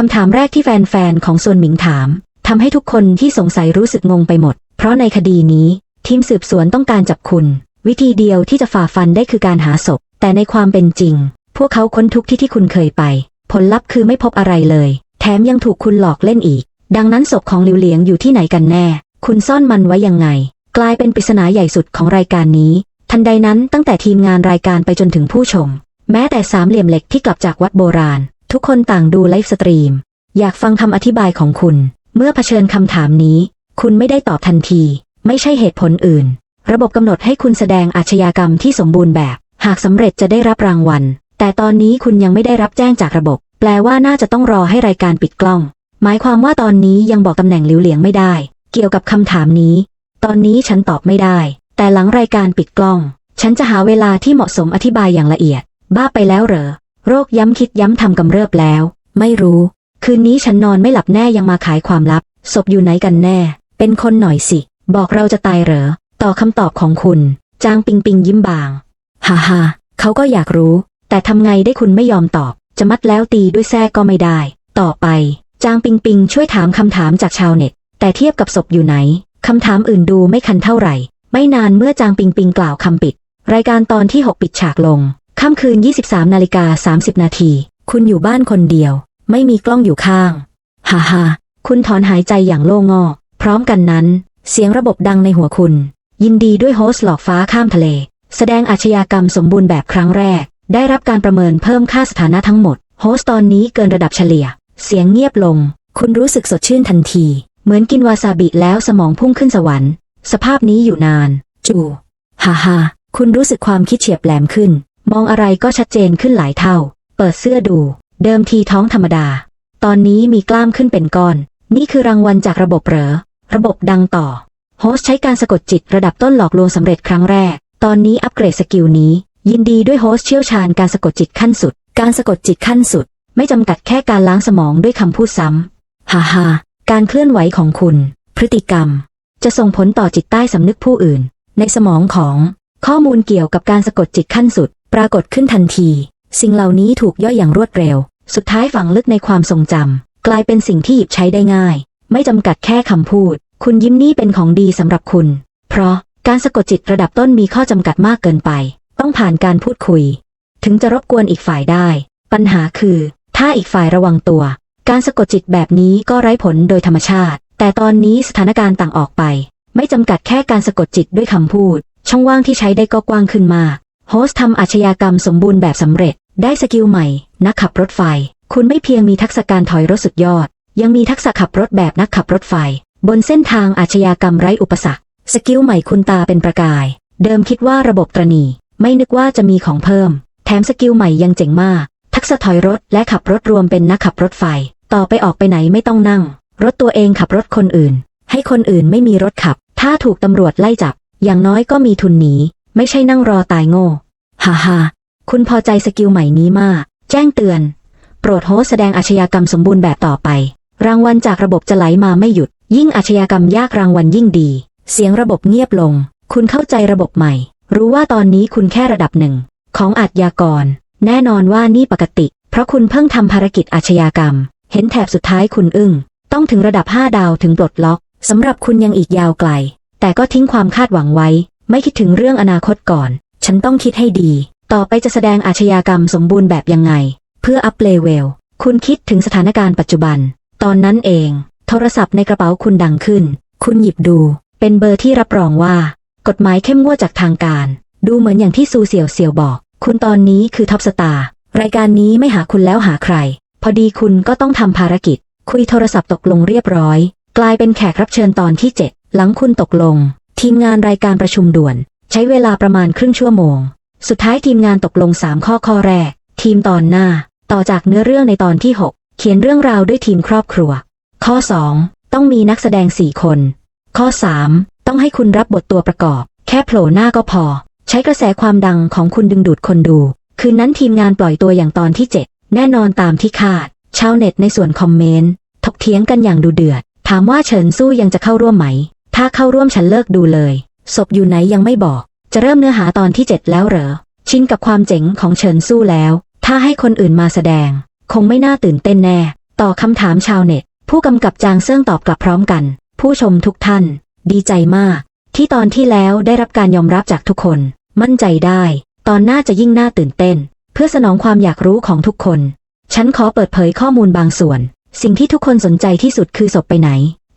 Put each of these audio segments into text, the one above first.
คำถามแรกที่แฟนๆของส่วนหมิงถามทำให้ทุกคนที่สงสัยรู้สึกงงไปหมด เพราะในคดีนี้ ทีมสืบสวนต้องการจับคุณ วิธีเดียวที่จะฝ่าฟันได้คือการหาศพ แต่ในความเป็นจริง พวกเขาค้นทุกที่ที่คุณเคยไป ผลลัพธ์คือไม่พบอะไรเลย แถมยังถูกคุณหลอกเล่นอีก ดังนั้นศพของหลิวเหลียงอยู่ที่ไหนกันแน่ คุณซ่อนมันไว้ยังไง กลายเป็นปริศนาใหญ่สุดของรายการนี้ ทันใดนั้นตั้งแต่ทีมงานรายการไปจนถึงผู้ชม แม้แต่สามเหลี่ยมเหล็กที่กลับจากวัดโบราณ ทุกคนต่างดูไลฟ์สตรีม อยากฟังคำอธิบายของคุณ เมื่อเผชิญคำถามนี้ คุณไม่ได้ตอบทันที ไม่ใช่เหตุผลอื่น ระบบกำหนดให้คุณแสดงอาชญากรรมที่สมบูรณ์แบบ หากสำเร็จจะได้รับรางวัล แต่ตอนนี้คุณยังไม่ได้รับแจ้งจากระบบ แปลว่าน่าจะต้องรอให้รายการปิดกล้อง หมายความว่าตอนนี้ยังบอกตำแหน่งหลิวเหลียงไม่ได้ เกี่ยวกับคำถามนี้ ตอนนี้ฉันตอบไม่ได้ แต่หลังรายการปิดกล้อง ฉันจะหาเวลาที่เหมาะสมอธิบายอย่างละเอียด บ้าไปแล้วเหรอ โรคย้ำคิดย้ำทำกำเริบแล้ว ไม่รู้ คืนนี้ฉันนอนไม่หลับแน่ยังมาขายความลับ ศพอยู่ไหนกันแน่ เป็นคนหน่อยสิ บอกเราจะตายเหรอ ต่อคำตอบของคุณ จางปิงปิงยิ้มบาง ฮ่าฮ่าเขาก็อยากรู้ แต่ทำไงได้คุณไม่ยอมตอบ จะมัดแล้วตีด้วยแส้ก็ไม่ได้ ต่อไป จางปิงปิงช่วยถามคำถามจากชาวเน็ต แต่เทียบกับศพอยู่ไหนคำถามอื่นดูไม่คันเท่าไหร่ ไม่นานเมื่อจางปิงปิงกล่าวคำปิด รายการตอนที่ 6 ปิดฉากลง ค่ำคืน 23 นาฬิกา 30 นาที คุณอยู่บ้านคนเดียว ไม่มีกล้องอยู่ข้าง ฮ่าฮ่าคุณถอนหายใจอย่างโล่งอกพร้อมกันนั้น เสียงระบบดังในหัวคุณ ยินดีด้วยโฮสต์หลอกฟ้าข้ามทะเล แสดงอาชญากรรมสมบูรณ์แบบครั้งแรก ได้รับการประเมินเพิ่มค่าสถานะทั้งหมด โฮสต์ตอนนี้เกินระดับเฉลี่ย เสียงเงียบลง คุณรู้สึกสดชื่นทันที เหมือนกินวาซาบิแล้วสมองพุ่งขึ้นสวรรค์ สภาพนี้อยู่นาน จู่ฮ่าฮ่าคุณรู้สึกความคิดเฉียบแหลมขึ้น มองอะไรก็ชัดเจนขึ้นหลายเท่า เปิดเสื้อดู เดิมทีท้องธรรมดา ตอนนี้มีกล้ามขึ้นเป็นก้อน นี่คือรางวัลจากระบบเหรอ ระบบดังต่อ โฮสใช้การสะกดจิตระดับต้นหลอกลวงสำเร็จครั้งแรก ตอนนี้อัปเกรดสกิลนี้ ยินดีด้วยโฮสเชี่ยวชาญการสะกดจิตขั้นสุด การสะกดจิตขั้นสุด ไม่จำกัดแค่การล้างสมองด้วยคำพูดซ้ำฮ่าฮ่าการเคลื่อนไหวของคุณ พฤติกรรม จะส่งผลต่อจิตใต้สำนึกผู้อื่น ในสมองของข้อมูลเกี่ยวกับการสะกดจิตขั้นสุด ปรากฏขึ้นทันที สิ่งเหล่านี้ถูกย่อยอย่างรวดเร็ว สุดท้ายฝังลึกในความทรงจำกลายเป็นสิ่งที่หยิบใช้ได้ง่าย ไม่จำกัดแค่คำพูด คุณยิ้มนี่เป็นของดีสำหรับคุณ เพราะการสะกดจิตระดับต้นมีข้อจำกัดมากเกินไป ต้องผ่านการพูดคุย ถึงจะรบกวนอีกฝ่ายได้ ปัญหาคือ ถ้าอีกฝ่ายระวังตัว การสะกดจิตแบบนี้ก็ไร้ผลโดยธรรมชาติ แต่ตอนนี้สถานการณ์ต่างออกไป ไม่จำกัดแค่การสะกดจิตด้วยคำพูด ช่องว่างที่ใช้ได้ก็กว้างขึ้นมาก โฮสทำอาชญากรรมสมบูรณ์แบบสำเร็จ ได้สกิลใหม่ นักขับรถไฟ คุณไม่เพียงมีทักษะการถอยรถสุดยอด ยังมีทักษะขับรถแบบนักขับรถไฟ บนเส้นทางอาชญากรรมไร้อุปสรรค สกิลใหม่คุณตาเป็นประกาย เดิมคิดว่าระบบตรณี ไม่นึกว่าจะมีของเพิ่ม แถมสกิลใหม่ยังเจ๋งมาก ทักษะถอยรถและขับรถรวมเป็นนักขับรถไฟ ต่อไปออกไปไหนไม่ต้องนั่ง รถตัวเองขับรถคนอื่น ให้คนอื่นไม่มีรถขับ ถ้าถูกตำรวจไล่จับ อย่างน้อยก็มีทุนหนี ไม่ใช่นั่งรอตายโง่ฮ่าฮ่าคุณพอใจสกิลใหม่นี้มาก แจ้งเตือน โปรดโฮสแสดงอาชญากรรมสมบูรณ์แบบต่อไป รางวัลจากระบบจะไหลมาไม่หยุด ยิ่งอาชญากรรมยากรางวัลยิ่งดี เสียงระบบเงียบลง คุณเข้าใจระบบใหม่ รู้ว่าตอนนี้คุณแค่ระดับหนึ่ง ของอาชญากร แน่นอนว่านี่ปกติ เพราะคุณเพิ่งทำภารกิจอาชญากรรม เห็นแถบสุดท้ายคุณอึ้ง ต้องถึงระดับ 5 ดาวถึงปลดล็อกสำหรับคุณยังอีกยาวไกล แต่ก็ทิ้งความคาดหวังไว้ ไม่คิดถึงเรื่องอนาคตก่อน ฉันต้องคิดให้ดี ต่อไปจะแสดงอาชญากรรมสมบูรณ์แบบยังไง เพื่ออัพเลเวล คุณคิดถึงสถานการณ์ปัจจุบัน ตอนนั้นเอง โทรศัพท์ในกระเป๋าคุณดังขึ้น คุณหยิบดู เป็นเบอร์ที่รับรองว่า กฎหมายเข้มงวดจากทางการ ดูเหมือนอย่างที่ซูเสี่ยวเสี่ยวบอก คุณตอนนี้คือท็อปสตาร์ รายการนี้ไม่หาคุณแล้วหาใคร พอดีคุณก็ต้องทำภารกิจ คุยโทรศัพท์ตกลงเรียบร้อย กลายเป็นแขกรับเชิญตอนที่ 7 หลังคุณตกลง ทีมงานรายการประชุมด่วน ใช้เวลาประมาณครึ่งชั่วโมง สุดท้ายทีมงานตกลง 3 ข้อข้อแรก ทีมตอนหน้า ต่อจากเนื้อเรื่องในตอนที่ 6 เขียนเรื่องราวด้วยทีมครอบครัว ข้อ 2 ต้องมีนักแสดง 4 คน ข้อ 3 ต้องให้คุณรับบทตัวประกอบ แค่โผล่หน้าก็พอ ใช้กระแสความดังของคุณดึงดูดคนดู คืนนั้นทีมงานปล่อยตัวอย่างตอนที่ 7 แน่นอนตามที่คาด ชาวเน็ตในส่วนคอมเมนต์ถกเถียงกันอย่างดูเดือด ถามว่าเฉินสู้ยังจะเข้าร่วมไหม ถ้าเข้าร่วมฉันเลิกดูเลย ศพอยู่ไหนยังไม่บอก จะเริ่มเนื้อหาตอนที่7แล้วเหรอ ชินกับความเจ๋งของเฉินสู้แล้ว ถ้าให้คนอื่นมาแสดง คงไม่น่าตื่นเต้นแน่ ต่อคำถามชาวเน็ต ผู้กำกับจางเซิ่งตอบกลับพร้อมกัน ผู้ชมทุกท่าน ดีใจมาก ที่ตอนที่แล้วได้รับการยอมรับจากทุกคน มั่นใจได้ ตอนหน้าจะยิ่งน่าตื่นเต้น เพื่อสนองความอยากรู้ของทุกคน ฉันขอเปิดเผยข้อมูลบางส่วน สิ่งที่ทุกคนสนใจที่สุดคือศพไปไหน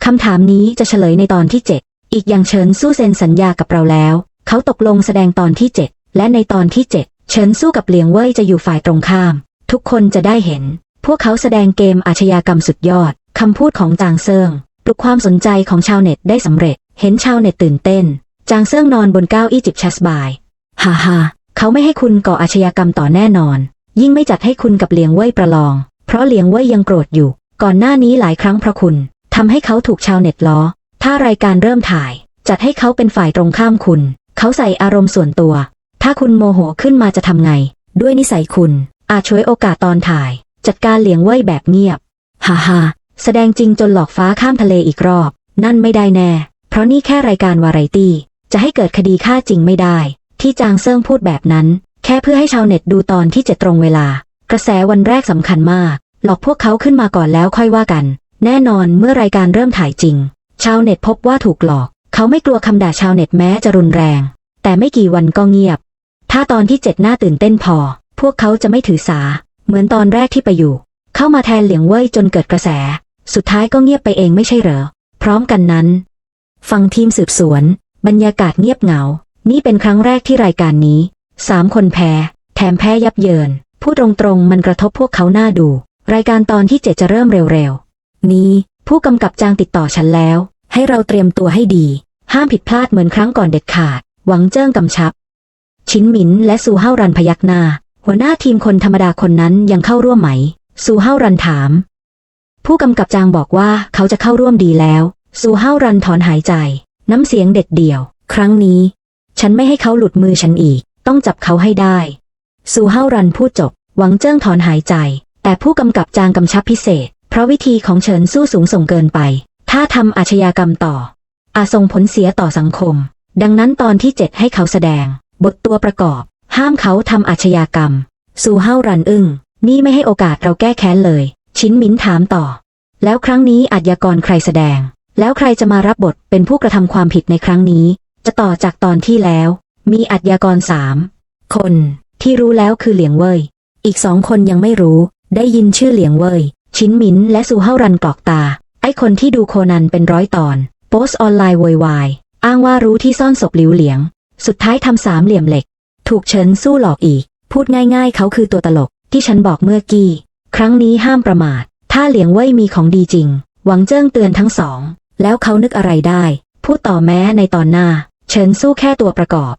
คำถามนี้จะเฉลยในตอนที่ 7 อีกอย่างเฉินสู้เซ็นสัญญากับเราแล้ว เขาตกลงแสดงตอนที่ 7 และในตอนที่ 7 เฉินสู้กับเหลียงเว่ยจะอยู่ฝ่ายตรงข้าม ทุกคนจะได้เห็น พวกเขาแสดงเกมอาชญากรรมสุดยอดคำพูดของจางเซิงปลุกความสนใจของชาวเน็ตได้สำเร็จ เห็นชาวเน็ตตื่นเต้น จางเซิงนอนบนเก้าอี้จิบชัสบายฮ่าฮ่าเขาไม่ให้คุณก่ออาชญากรรมต่อแน่นอน ยิ่งไม่จัดให้คุณกับเหลียงเว่ยประลอง เพราะเหลียงเว่ยยังโกรธอยู่ ก่อนหน้านี้หลายครั้งเพราะคุณ ทำให้เขาถูกชาวเน็ตล้อ ถ้ารายการเริ่มถ่าย จัดให้เขาเป็นฝ่ายตรงข้ามคุณ เขาใส่อารมณ์ส่วนตัว ถ้าคุณโมโหขึ้นมาจะทำไง ด้วยนิสัยคุณ อาจช่วยโอกาสตอนถ่าย จัดการเหลียงเว่ยแบบเงียบ ฮ่าฮ่าแสดงจริงจนหลอกฟ้าข้ามทะเลอีกรอบ นั่นไม่ได้แน่ เพราะนี่แค่รายการวาไรตี้ จะให้เกิดคดีฆ่าจริงไม่ได้ ที่จางเซิงพูดแบบนั้น แค่เพื่อให้ชาวเน็ตดูตอนที่เจ็ดตรงเวลา กระแสวันแรกสำคัญมาก หลอกพวกเขาขึ้นมาก่อนแล้วค่อยว่ากัน แน่นอนเมื่อรายการเริ่มถ่ายจริง ชาวเน็ตพบว่าถูกหลอก เขาไม่กลัวคำด่าชาวเน็ตแม้จะรุนแรง แต่ไม่กี่วันก็เงียบ ถ้าตอนที่เจ็ดน่าตื่นเต้นพอ พวกเขาจะไม่ถือสา เหมือนตอนแรกที่ไปอยู่ เข้ามาแทนเหลียงเว่ยจนเกิดกระแส สุดท้ายก็เงียบไปเองไม่ใช่เหรอ พร้อมกันนั้น ฟังทีมสืบสวน บรรยากาศเงียบเหงา นี่เป็นครั้งแรกที่รายการนี้สามคนแพ้ แถมแพ้ยับเยิน พูดตรงๆมันกระทบพวกเขาหน้าดู รายการตอนที่เจ็ดจะเริ่มเร็วๆ นี้ ผู้กำกับจางติดต่อฉันแล้ว ให้เราเตรียมตัวให้ดี ห้ามผิดพลาดเหมือนครั้งก่อนเด็ดขาด หวังเจิ้งกำชับ ชินหมินและซูเฮารันพยักหน้า หัวหน้าทีมคนธรรมดาคนนั้นยังเข้าร่วมไหม ซูเฮารันถาม ผู้กำกับจางบอกว่าเขาจะเข้าร่วมดีแล้ว ซูเฮารันถอนหายใจ น้ำเสียงเด็ดเดี่ยว ครั้งนี้ ฉันไม่ให้เขาหลุดมือฉันอีก ต้องจับเขาให้ได้ ซูเฮารันพูดจบ หวังเจิ้งถอนหายใจ แต่ผู้กำกับจางกำชับพิเศษ เพราะวิธีของเฉินสู้สูงส่งเกินไป ถ้าทำอาชญากรรมต่อ อาจส่งผลเสียต่อสังคม ดังนั้นตอนที่เจ็ดให้เขาแสดง บทตัวประกอบ ห้ามเขาทำอาชญากรรมซูเฮารันอึ้ง นี่ไม่ให้โอกาสเราแก้แค้นเลย ชินมินถามต่อ แล้วครั้งนี้อาชญากรใครแสดง แล้วใครจะมารับบทเป็นผู้กระทำความผิดในครั้งนี้ จะต่อจากตอนที่แล้ว มีอาชญากรสามคนที่รู้แล้วคือเหลียงเว่ยอีกสองคนยังไม่รู้ ได้ยินชื่อเหลียงเว่ย ชินหมินและซูเฮารันกรอกตา ไอคนที่ดูโคนันเป็นร้อยตอน โพสออนไลน์โวยวายอ้างว่ารู้ที่ซ่อนศพหลิวเหลียง สุดท้ายทำสามเหลี่ยมเหล็ก ถูกเฉินสู้หลอกอีก พูดง่ายๆ เขาคือตัวตลก ที่ฉันบอกเมื่อกี้ ครั้งนี้ห้ามประมาท ถ้าเหลียงเว่ยมีของดีจริง หวังเจิ้งเตือนทั้งสอง แล้วเขานึกอะไรได้ พูดต่อแม้ในตอนหน้าเฉินสู้แค่ตัวประกอบ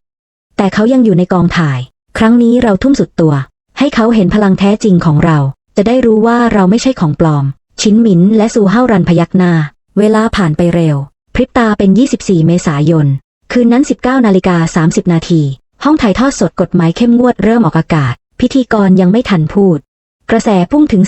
แต่เขายังอยู่ในกองถ่าย ครั้งนี้เราทุ่มสุดตัว ให้เขาเห็นพลังแท้จริงของเรา จะได้รู้ว่าเราไม่ใช่ของปลอม ชินหมินและซูเฮารันพยักหน้า เวลาผ่านไปเร็ว พริบตาเป็น 24 เมษายน คืนนั้น 19นาฬิกา30 นาที ห้องถ่ายทอดสดกฎหมายเข้มงวดเริ่มออกอากาศ พิธีกรยังไม่ทันพูด กระแสพุ่งถึง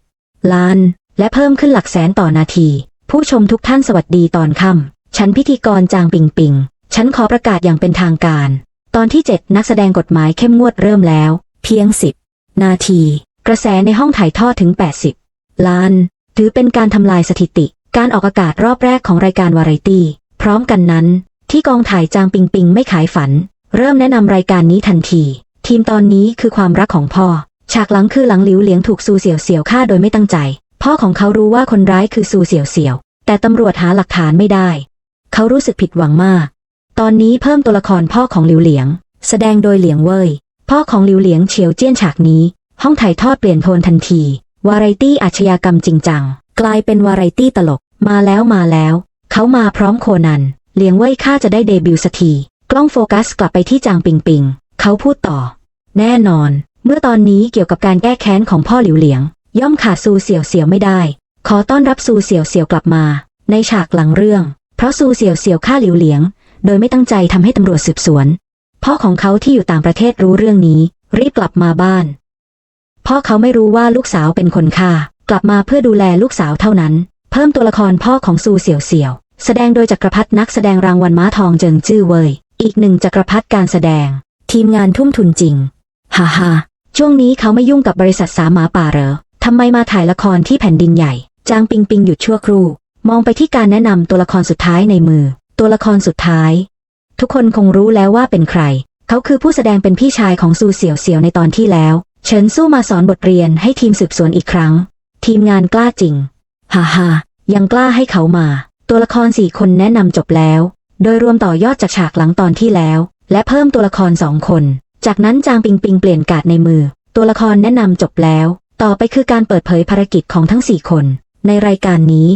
30 ล้าน และเพิ่มขึ้นหลักแสนต่อนาที ผู้ชมทุกท่านสวัสดีตอนค่ำฉันพิธีกรจางปิงปิงฉันขอประกาศอย่างเป็นทางการ ตอนที่ 7 นักแสดงกฎหมายเข้มงวดเริ่มแล้ว เพียง 10 นาที กระแสในห้องถ่ายทอดถึง 80 ล้าน ถือเป็นการทำลายสถิติ การออกอากาศรอบแรกของรายการวาไรตี้ พร้อมกันนั้น ที่กองถ่ายจางปิงปิงไม่ขายฝัน เริ่มแนะนำรายการนี้ทันที ทีมตอนนี้คือความรักของพ่อ ฉากหลังคือหลังหลิวเหลียงถูกซูเสี่ยวเสี่ยวฆ่าโดยไม่ตั้งใจ พ่อของเขารู้ว่าคนร้ายคือซูเสี่ยวเสี่ยว แต่ตำรวจหาหลักฐานไม่ได้ เขารู้สึกผิดหวังมาก ตอนนี้เพิ่มตัวละครพ่อของหลิวเหลียง แสดงโดยเหลียงเว่ยพ่อของหลิวเหลียงเฉียวเจี้ยนฉากนี้ ห้องถ่ายทอดเปลี่ยนโทนทันที วาไรตี้อาชญากรรมจริงจัง กลายเป็นวาไรตี้ตลก มาแล้วมาแล้ว เขามาพร้อมโคนัน เลียงเว่ยข้าจะได้เดบิวต์สักที กล้องโฟกัสกลับไปที่จางปิงปิง เขาพูดต่อ แน่นอน เมื่อตอนนี้เกี่ยวกับการแก้แค้นของพ่อหลิวเหลียง ย่อมขาดซูเสี่ยวเสี่ยวไม่ได้ ขอต้อนรับซูเสี่ยวเสี่ยวกลับมา ในฉากหลังเรื่อง เพราะซูเสี่ยวเสี่ยวฆ่าหลิวเหลียง โดยไม่ตั้งใจทำให้ตำรวจสืบสวน พ่อของเขาที่อยู่ต่างประเทศรู้เรื่องนี้ รีบกลับมาบ้าน พ่อเขาไม่รู้ว่าลูกสาวเป็นคนฆ่ากลับมาเพื่อดูแลลูกสาวเท่านั้น เพิ่มตัวละครพ่อของซูเสี่ยวเสี่ยว แสดงโดยจักรพรรดินักแสดงรางวัลม้าทองเจิงจื้อเว่ยอีกหนึ่งจักรพรรดิการแสดง ทีมงานทุ่มทุนจริงฮ่าฮ่าช่วงนี้เขาไม่ยุ่งกับบริษัทสามหมาป่าเหรอทำไมมาถ่ายละครที่แผ่นดินใหญ่จางปิงปิงหยุดชั่วครู่ มองไปที่การแนะนำตัวละครสุดท้ายในมือ ตัวละครสุดท้าย ทุกคนคงรู้แล้วว่าเป็นใคร เขาคือผู้แสดงเป็นพี่ชายของซูเสี่ยวเสี่ยวในตอนที่แล้ว เฉินสู้มาสอนบทเรียนให้ทีมสืบสวนอีกครั้ง ทีมงานกล้าจริง ฮ่าฮ่ายังกล้าให้เขามา ตัวละครสี่คนแนะนำจบแล้ว โดยรวมต่อยอดจากฉากหลังตอนที่แล้ว และเพิ่มตัวละครสองคน จากนั้นจางปิงปิงเปลี่ยนการ์ดในมือ ตัวละครแนะนำจบแล้ว ต่อไปคือการเปิดเผยภารกิจของทั้งสี่คน ในรายการนี้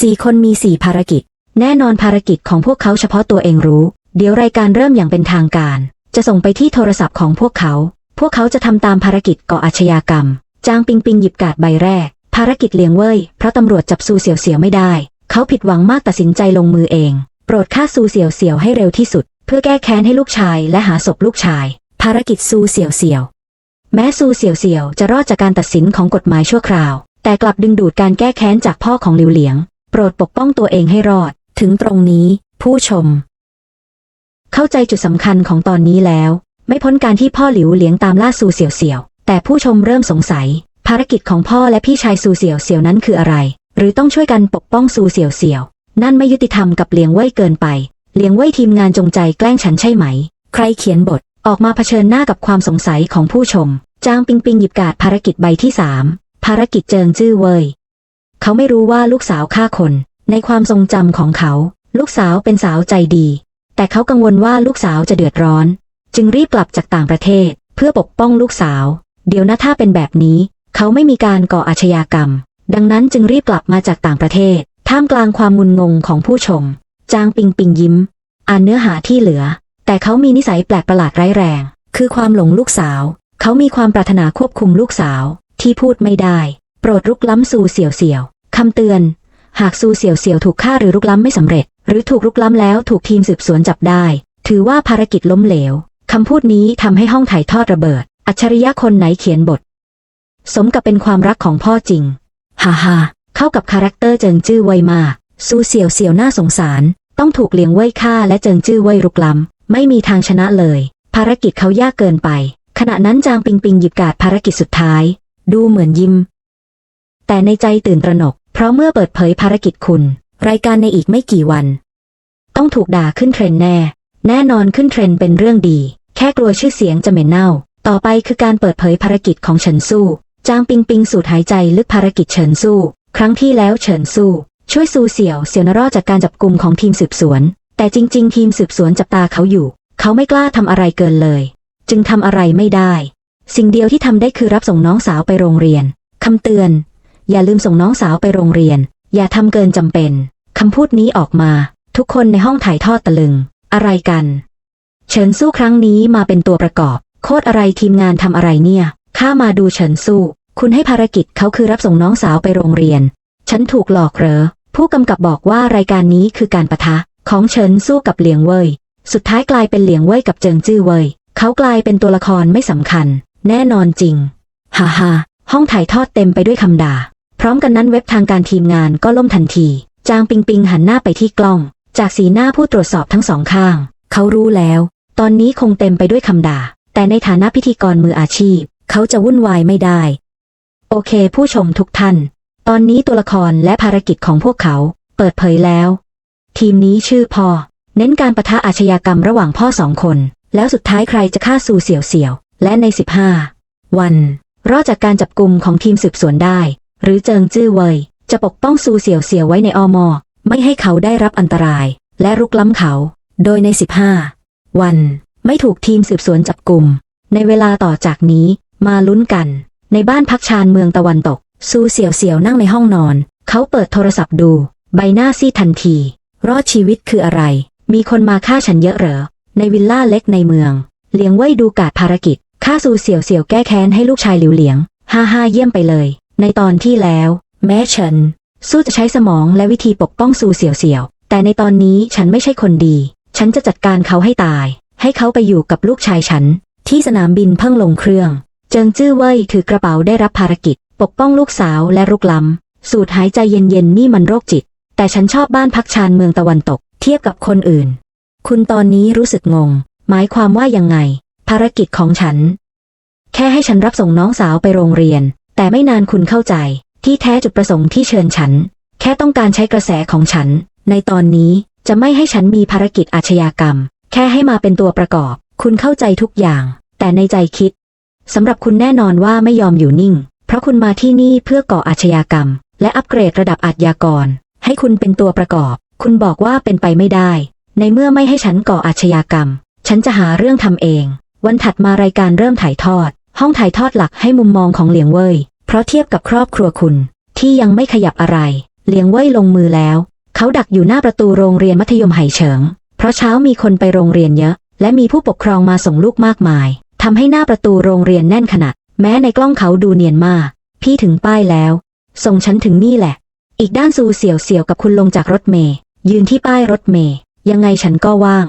สี่คนมีสี่ภารกิจ แน่นอนภารกิจของพวกเขาเฉพาะตัวเองรู้ เดี๋ยวรายการเริ่มอย่างเป็นทางการ จะส่งไปที่โทรศัพท์ของพวกเขา พวกเขาจะทำตามภารกิจก่ออาชญากรรม จางปิงปิงหยิบการ์ดใบแรก ภารกิจเลียงเว่ยเพราะตำรวจจับซูเสี่ยวเสี่ยวไม่ได้ เขาผิดหวังมากตัดสินใจลงมือเอง โปรดฆ่าซูเสี่ยวเสี่ยวให้เร็วที่สุด เพื่อแก้แค้นให้ลูกชายและหาศพลูกชาย ภารกิจซูเสี่ยวเสี่ยว แม้ซูเสี่ยวเสี่ยวจะรอดจากการตัดสินของกฎหมายชั่วคราว แต่กลับดึงดูดการแก้แค้นจากพ่อของหลิวเหลียง โปรดปกป้องตัวเองให้รอด ถึงตรงนี้ ผู้ชม เข้าใจจุดสำคัญของตอนนี้แล้ว ไม่พ้นการที่พ่อหลิวเหลียงตามล่าซูเสี่ยวเสี่ยว แต่ผู้ชมเริ่มสงสัย ภารกิจของพ่อและพี่ชายซูเสี่ยวเสี่ยวนั้นคืออะไร หรือต้องช่วยกันปกป้องซูเสี่ยวเสี่ยว นั่นไม่ยุติธรรมกับเหลียงเว่ยเกินไป เหลียงเว่ยทีมงานจงใจแกล้งฉันใช่ไหม ใครเขียนบทออกมาเผชิญหน้ากับความสงสัยของผู้ชม จางปิงปิงหยิบกาดภารกิจใบที่สามภารกิจเจิงจื้อเว่ยเขาไม่รู้ว่าลูกสาวฆ่าคน ในความทรงจำของเขา ลูกสาวเป็นสาวใจดี แต่เขากังวลว่าลูกสาวจะเดือดร้อน จึงรีบกลับจากต่างประเทศ เพื่อปกป้องลูกสาว เดี๋ยวนะถ้าเป็นแบบนี้ เขาไม่มีการก่ออาชญากรรม ดังนั้นจึงรีบกลับมาจากต่างประเทศ ท่ามกลางความงุนงงของผู้ชม จางปิงปิงยิ้ม อ่านเนื้อหาที่เหลือ แต่เขามีนิสัยแปลกประหลาดร้ายแรง คือความหลงลูกสาว เขามีความปรารถนาควบคุมลูกสาว ที่พูดไม่ได้ โปรดรุกล้ำสู่เสี่ยวเสี่ยวคำเตือน หากซูเสี่ยวเสี่ยวถูกฆ่าหรือรุกล้ำไม่สำเร็จ หรือถูกรุกล้ำแล้วถูกทีมสืบสวนจับได้ ถือว่าภารกิจล้มเหลว คำพูดนี้ทำให้ห้องถ่ายทอดระเบิด อัจฉริยะคนไหนเขียนบท สมกับเป็นความรักของพ่อจริง ฮ่าฮ่าเข้ากับคาแรคเตอร์เจิงจื้อไวมากซูเสี่ยวเสี่ยวน่าสงสาร ต้องถูกเลี้ยงไว้ฆ่าและเจิงจื้อไวรุกล้ำ ไม่มีทางชนะเลย ภารกิจเขายากเกินไป ขณะนั้นจางปิงปิงหยิบกาดภารกิจสุดท้าย ดูเหมือนยิ้ม แต่ในใจตื่นตระหนก เพราะเมื่อเปิดเผยภารกิจคุณ รายการในอีกไม่กี่วัน ต้องถูกด่าขึ้นเทรนแน่ แน่นอนขึ้นเทรนด์เป็นเรื่องดี แค่กลัวชื่อเสียงจะเหม็นเน่า ต่อไปคือการเปิดเผยภารกิจของเฉินสู้จางปิงปิงสูดหายใจลึกภารกิจเฉินสู้ ครั้งที่แล้วเฉินสู้ ช่วยซูเสี่ยวเสี่ยวนรอดจากการจับกลุ่มของทีมสืบสวน แต่จริง ๆ ทีมสืบสวนจับตาเขาอยู่ เขาไม่กล้าทำอะไรเกินเลย จึงทำอะไรไม่ได้ สิ่งเดียวที่ทำได้คือรับส่งน้องสาวไปโรงเรียนคำเตือน อย่าลืมส่งน้องสาวไปโรงเรียน อย่าทำเกินจำเป็นคำพูดนี้ออกมา ทุกคนในห้องถ่ายทอดตะลึง อะไรกัน เฉินสู้ครั้งนี้มาเป็นตัวประกอบ โคตรอะไรทีมงานทำอะไรเนี่ยข้ามาดูเฉินสู้ คุณให้ภารกิจเขาคือรับส่งน้องสาวไปโรงเรียน ฉันถูกหลอกเหรอ ผู้กำกับบอกว่ารายการนี้คือการประทะ ของเฉินสู้กับเหลียงเว่ย สุดท้ายกลายเป็นเหลียงเว่ยกับเจิงจื้อเว่ย เขากลายเป็นตัวละครไม่สำคัญ แน่นอนจริง ฮ่าฮ่าห้องถ่ายทอดเต็มไปด้วยคำด่า พร้อมกันนั้นเว็บทางการทีมงานก็ล่มทันที จางปิงปิงหันหน้าไปที่กล้อง จากสีหน้าผู้ตรวจสอบทั้งสองข้าง เขารู้แล้ว ตอนนี้คงเต็มไปด้วยคำด่า แต่ในฐานะพิธีกรมืออาชีพ เขาจะวุ่นวายไม่ได้ โอเค ผู้ชมทุกท่าน ตอนนี้ตัวละครและภารกิจของพวกเขา เปิดเผยแล้ว ทีมนี้ชื่อพอเน้นการประทะอาชญากรรมระหว่างพ่อสองคน แล้วสุดท้ายใครจะฆ่าซูเสี่ยวเสี่ยว และใน 15 วัน รอดจากการจับกลุ่มของทีมสืบสวนได้ หรือเจิงจื้อเวยจะปกป้องซูเสี่ยวเสี่ยวไว้ในอมอ ไม่ให้เขาได้รับอันตราย และรุกล้ำเขา โดยใน 15 วัน ไม่ถูกทีมสืบสวนจับกลุ่ม ในเวลาต่อจากนี้มาลุ้นกัน ในบ้านพักชานเมืองตะวันตก ซูเสี่ยวเสี่ยวนั่งในห้องนอน เขาเปิดโทรศัพท์ดู ใบหน้าซีดทันที รอดชีวิตคืออะไร มีคนมาฆ่าฉันเยอะเหรอ ในวิลล่าเล็กในเมือง เลียงไว้ดูการดภารกิจฆ่าซูเสี่ยวเสี่ยวแก้แค้นให้ลูกชายหลิวเหลียง ฮ่าฮ่าเยี่ยมไปเลย ในตอนที่แล้ว แม้ฉัน สู้จะใช้สมองและวิธีปกป้องซูเสี่ยวเสี่ยว แต่ในตอนนี้ฉันไม่ใช่คนดี ฉันจะจัดการเขาให้ตาย ให้เขาไปอยู่กับลูกชายฉัน ที่สนามบินเพิ่งลงเครื่อง เจิงจื้อเว่ยถือกระเป๋าได้รับภารกิจ ปกป้องลูกสาวและรุกล้ำ สูดหายใจเย็นๆนี่มันโรคจิต แต่ฉันชอบบ้านพักชานเมืองตะวันตก เทียบกับคนอื่น คุณตอนนี้รู้สึกงง หมายความว่ายังไง ภารกิจของฉัน แค่ให้ฉันรับส่งน้องสาวไปโรงเรียน แต่ไม่นานคุณเข้าใจ ที่แท้จุดประสงค์ที่เชิญฉัน แค่ต้องการใช้กระแสของฉัน ในตอนนี้จะไม่ให้ฉันมีภารกิจอาชญากรรม แค่ให้มาเป็นตัวประกอบ คุณเข้าใจทุกอย่าง แต่ในใจคิดสำหรับคุณแน่นอนว่าไม่ยอมอยู่นิ่ง เพราะคุณมาที่นี่เพื่อก่ออาชญากรรม และอัปเกรดระดับอาชญากร ให้คุณเป็นตัวประกอบ คุณบอกว่าเป็นไปไม่ได้ ในเมื่อไม่ให้ฉันก่ออาชญากรรม ฉันจะหาเรื่องทำเอง วันถัดมารายการเริ่มถ่ายทอด ห้องถ่ายทอดหลักให้มุมมองของเหลียงเว่ย ราะเทียบกับครอบครัวคุณ ที่ยังไม่ขยับอะไร เลียงเว่ยลงมือแล้ว เขาดักอยู่หน้าประตูโรงเรียนมัธยมไห่เฉิง เพราะเช้ามีคนไปโรงเรียนเยอะ และมีผู้ปกครองมาส่งลูกมากมายทำให้หน้าประตูโรงเรียนแน่นขนาด แม้ในกล้องเขาดูเนียนมาก พี่ถึงป้ายแล้ว ส่งฉันถึงนี่แหละ อีกด้านซูเสี่ยวเสี่ยวกับคุณลงจากรถเมย์ยืนที่ป้ายรถเมย์ยังไงฉันก็ว่าง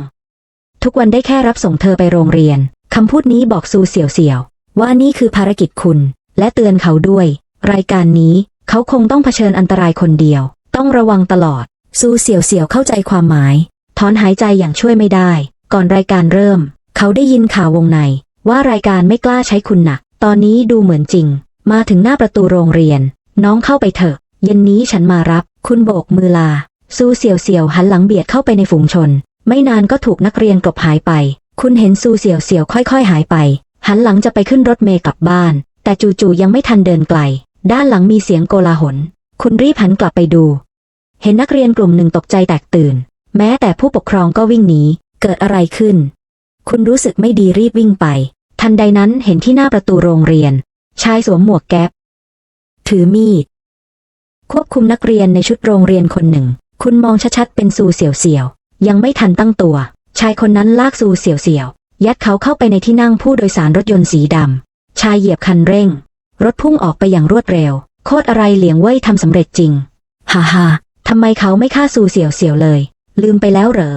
ทุกวันได้แค่รับส่งเธอไปโรงเรียนคำพูดนี้บอกซูเสี่ยวเสี่ยว ว่านี่คือภารกิจคุณ และเตือนเขาด้วย รายการนี้เขาคงต้องเผชิญอันตรายคนเดียว ต้องระวังตลอด ซูเสี่ยวเสี่ยวเข้าใจความหมาย ถอนหายใจอย่างช่วยไม่ได้ ก่อนรายการเริ่ม เขาได้ยินข่าววงใน ว่ารายการไม่กล้าใช้คุณหนัก ตอนนี้ดูเหมือนจริง มาถึงหน้าประตูโรงเรียน น้องเข้าไปเถอะ เย็นนี้ฉันมารับ คุณโบกมือลา ซูเสี่ยวเสี่ยวหันหลังเบียดเข้าไปในฝูงชน ไม่นานก็ถูกนักเรียนกลบหายไป คุณเห็นซูเสี่ยวเสี่ยวค่อย ๆ หายไป หันหลังจะไปขึ้นรถเมล์กลับบ้าน แต่จู่ๆยังไม่ทันเดินไกล ด้านหลังมีเสียงโกลาหล คุณรีบหันกลับไปดู เห็นนักเรียนกลุ่มหนึ่งตกใจแตกตื่น แม้แต่ผู้ปกครองก็วิ่งหนี เกิดอะไรขึ้น คุณรู้สึกไม่ดีรีบวิ่งไป ทันใดนั้นเห็นที่หน้าประตูโรงเรียน ชายสวมหมวกแก๊ป ถือมีด ควบคุมนักเรียนในชุดโรงเรียนคนหนึ่ง คุณมองชัดๆเป็นซูเสี่ยวเสี่ยวๆยังไม่ทันตั้งตัว ชายคนนั้นลากซูเสี่ยวเสี่ยวๆยัดเขาเข้าไปในที่นั่งผู้โดยสารรถยนต์สีดำายเหยียบคันเร่ง รถพุ่งออกไปอย่างรวดเร็ว โคตรอะไรเหลียงเว่ยทำสำเร็จจริง ฮ่าฮ่าทำไมเขาไม่ฆ่าซูเสี่ยวเสี่ยวเลย ลืมไปแล้วเหรอ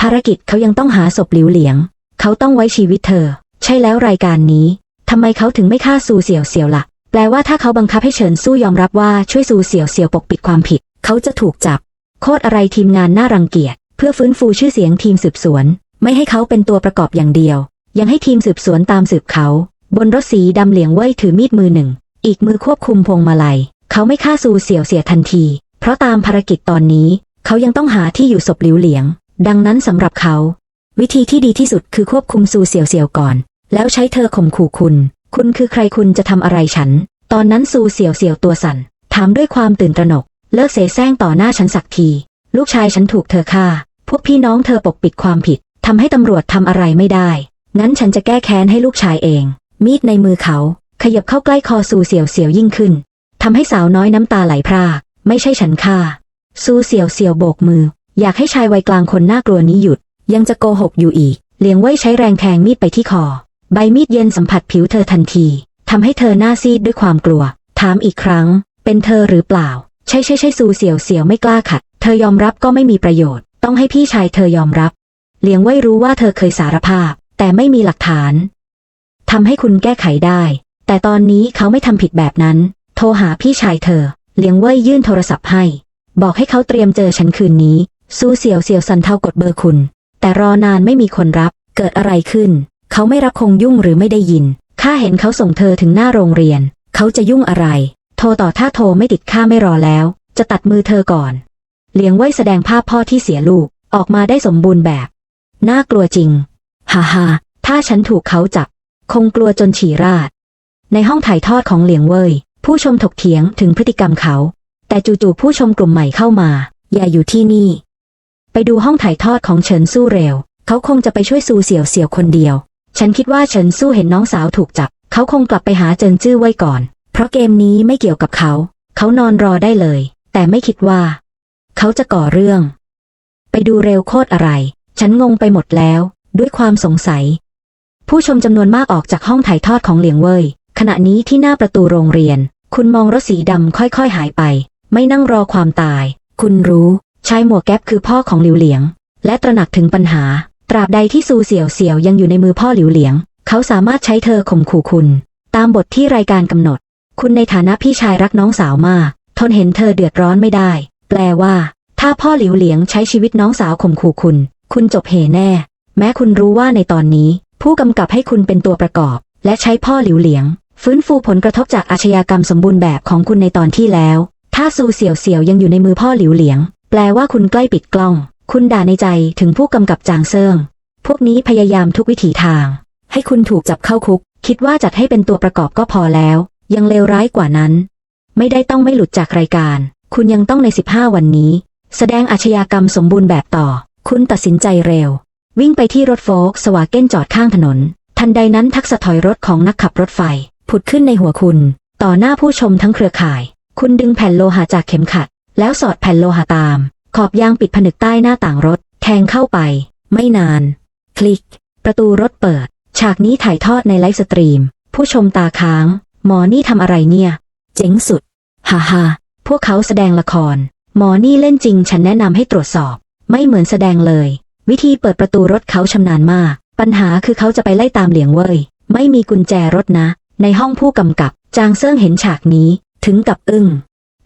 ภารกิจเขายังต้องหาศพหลิวเหลียง เขาต้องไว้ชีวิตเธอ ใช่แล้วรายการนี้ทำไมเขาถึงไม่ฆ่าซูเสี่ยวเสี่ยวละ่ะ แปลว่าถ้าเขาบังคับให้เฉินสู้ยอมรับว่าช่วยซูเสี่ยวเสี่ยวปกปิดความผิด เขาจะถูกจับ โคตรอะไรทีมงานน่ารังเกียจ เพื่อฟื้นฟูชื่อเสียงทีมสืบสวน ไม่ให้เขาเป็นตัวประกอบอย่างเดียว ยังให้ทีมสืบสวนตามสืบเขา บนรถสีดำเหลียงเว่ยถือมีดมือหนึ่ง อีกมือควบคุมพวงมาลัย เขาไม่ฆ่าซูเสี่ยวเสียทันที เพราะตามภารกิจตอนนี้ เขายังต้องหาที่อยู่ศพหลิวเหลียง ดังนั้นสำหรับเขา วิธีที่ดีที่สุดคือควบคุมซูเสี่ยวเสี่ยวก่อน แล้วใช้เธอข่มขู่คุณ คุณคือใครคุณจะทำอะไรฉัน ตอนนั้นซูเสี่ยวเสี่ยวตัวสั่นถามด้วยความตื่นตระหนก เลิกเสแสร้งต่อหน้าฉันสักที ลูกชายฉันถูกเธอฆ่า พวกพี่น้องเธอปกปิดความผิดทำให้ตำรวจทำอะไรไม่ได้ งั้นฉันจะแก้แค้นให้ลูกชายเอง มีดในมือเขา ขยับเข้าใกล้คอซูเสี่ยวเสี่ยวยิ่งขึ้นทำให้สาวน้อยน้ำตาไหลพรากไม่ใช่ฉันฆ่าซูเสี่ยวเสี่ยวโบกมือ อยากให้ชายวัยกลางคนน่ากลัวนี้หยุด ยังจะโกหกอยู่อีกเลียงไว้ใช้แรงแทงมีดไปที่คอ ใบมีดเย็นสัมผัสผิวเธอทันทีทำให้เธอหน้าซีดด้วยความกลัว ถามอีกครั้ง เป็นเธอหรือเปล่า ใช่ใช่ใช่ซูเสี่ยวเสี่ยวไม่กล้าขัด เธอยอมรับก็ไม่มีประโยชน์ ต้องให้พี่ชายเธอยอมรับ เลียงไว้รู้ว่าเธอเคยสารภาพ แต่ไม่มีหลักฐาน ทำให้คุณแก้ไขได้ แต่ตอนนี้เขาไม่ทำผิดแบบนั้น โทรหาพี่ชายเธอ เลียงเว่ยยื่นโทรศัพท์ให้ บอกให้เขาเตรียมเจอฉันคืนนี้ซูเสี่ยวเสี่ยวสันเทากดเบอร์คุณ แต่รอนานไม่มีคนรับ เกิดอะไรขึ้น เขาไม่รับคงยุ่งหรือไม่ได้ยิน ข้าเห็นเขาส่งเธอถึงหน้าโรงเรียน เขาจะยุ่งอะไร โทรต่อถ้าโทรไม่ติดข้าไม่รอแล้ว จะตัดมือเธอก่อน เลียงเว่ยแสดงภาพพ่อที่เสียลูก ออกมาได้สมบูรณ์แบบ น่ากลัวจริง ฮ่าฮ่าถ้าฉันถูกเขาจับ คงกลัวจนฉี่ราด ในห้องถ่ายทอดของเหลียงเว่ยผู้ชมถกเถียงถึงพฤติกรรมเขา แต่จู่ๆผู้ชมกลุ่มใหม่เข้ามา อย่าอยู่ที่นี่ ไปดูห้องถ่ายทอดของเฉินสู้เร็ว เขาคงจะไปช่วยซูเสี่ยวเสี่ยวคนเดียว ฉันคิดว่าเฉินสู้เห็นน้องสาวถูกจับ เขาคงกลับไปหาเจินจื้อไว้ก่อน เพราะเกมนี้ไม่เกี่ยวกับเขา เขานอนรอได้เลย แต่ไม่คิดว่า เขาจะก่อเรื่อง ไปดูเร็วโคตรอะไร ฉันงงไปหมดแล้ว ด้วยความสงสัย ผู้ชมจำนวนมากออกจากห้องถ่ายทอดของเหลียงเว่ยขณะนี้ที่หน้าประตูโรงเรียน คุณมองรถสีดำค่อยๆ หายไป ไม่นั่งรอความตาย คุณรู้ชายหมวกแก๊ปคือพ่อของหลิวเหลียง และตระหนักถึงปัญหา ตราบใดที่ซูเสี่ยวเสี่ยวยังอยู่ในมือพ่อหลิวเหลียง เขาสามารถใช้เธอข่มขู่คุณ ตามบทที่รายการกำหนด คุณในฐานะพี่ชายรักน้องสาวมาก ทนเห็นเธอเดือดร้อนไม่ได้ แปลว่า ถ้าพ่อหลิวเหลียงใช้ชีวิตน้องสาวข่มขู่คุณ คุณจบเหแน่ แม้คุณรู้ว่าในตอนนี้ ผู้กำกับให้คุณเป็นตัวประกอบ และใช้พ่อหลิวเหลียง ฟื้นฟูผลกระทบจากอาชญากรรมสมบูรณ์แบบของคุณในตอนที่แล้ว ถ้าซูเสี่ยวเสี่ยวยังอยู่ในมือพ่อหลิวเหลียง แปลว่าคุณใกล้ปิดกล้อง คุณด่าในใจถึงผู้กำกับจางเซิงพวกนี้พยายามทุกวิถีทาง ให้คุณถูกจับเข้าคุก คิดว่าจัดให้เป็นตัวประกอบก็พอแล้ว ยังเลวร้ายกว่านั้น ไม่ได้ต้องไม่หลุดจากรายการ คุณยังต้องใน 15 วันนี้ แสดงอาชญากรรมสมบูรณ์แบบต่อ คุณตัดสินใจเร็ว วิ่งไปที่รถโฟล์กสวาเก้นจอดข้างถนน ทันใดนั้นทักษะถอยรถของนักขับรถไฟ ผุดขึ้นในหัวคุณ ต่อหน้าผู้ชมทั้งเครือข่าย คุณดึงแผ่นโลหะจากเข็มขัด แล้วสอดแผ่นโลหะตาม ขอบยางปิดผนึกใต้หน้าต่างรถ แทงเข้าไป ไม่นาน คลิก ประตูรถเปิด ฉากนี้ถ่ายทอดในไลฟ์สตรีม ผู้ชมตาค้าง หมอนี่ทำอะไรเนี่ย เจ๋งสุดฮ่าฮ่าพวกเขาแสดงละคร หมอนี่เล่นจริงฉันแนะนำให้ตรวจสอบ ไม่เหมือนแสดงเลย วิธีเปิดประตูรถเขาชำนาญมาก ปัญหาคือเขาจะไปไล่ตามเหลียงเว่ย ไม่มีกุญแจรถนะ ในห้องผู้กำกับ จางเซิ่งเห็นฉากนี้ ถึงกับอึ้ง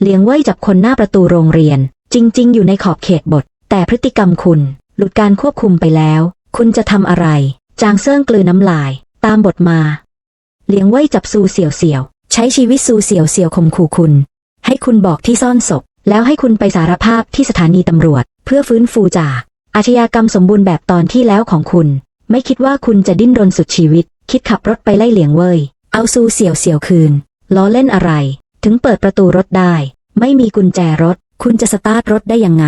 เหลียงเว่ยจับคนหน้าประตูโรงเรียน จริง ๆ อยู่ในขอบเขตบท แต่พฤติกรรมคุณ หลุดการควบคุมไปแล้ว คุณจะทำอะไร จางเซิ่งกลืนน้ำลาย ตามบทมา เหลียงเว่ยจับซูเสี่ยวเสี่ยวใช้ชีวิตซูเสี่ยวเสี่ยวข่มขู่คุณ ให้คุณบอกที่ซ่อนศพ แล้วให้คุณไปสารภาพที่สถานีตำรวจ เพื่อฟื้นฟูจาก อาชญากรรมสมบูรณ์แบบตอนที่แล้วของคุณ ไม่คิดว่าคุณจะดิ้นรนสุดชีวิต คิดขับรถไปไล่เหลียงเว่ย เอาซูเสี่ยวเสี่ยวคืน ล้อเล่นอะไร ถึงเปิดประตูรถได้ ไม่มีกุญแจรถ คุณจะสตาร์ทรถได้ยังไง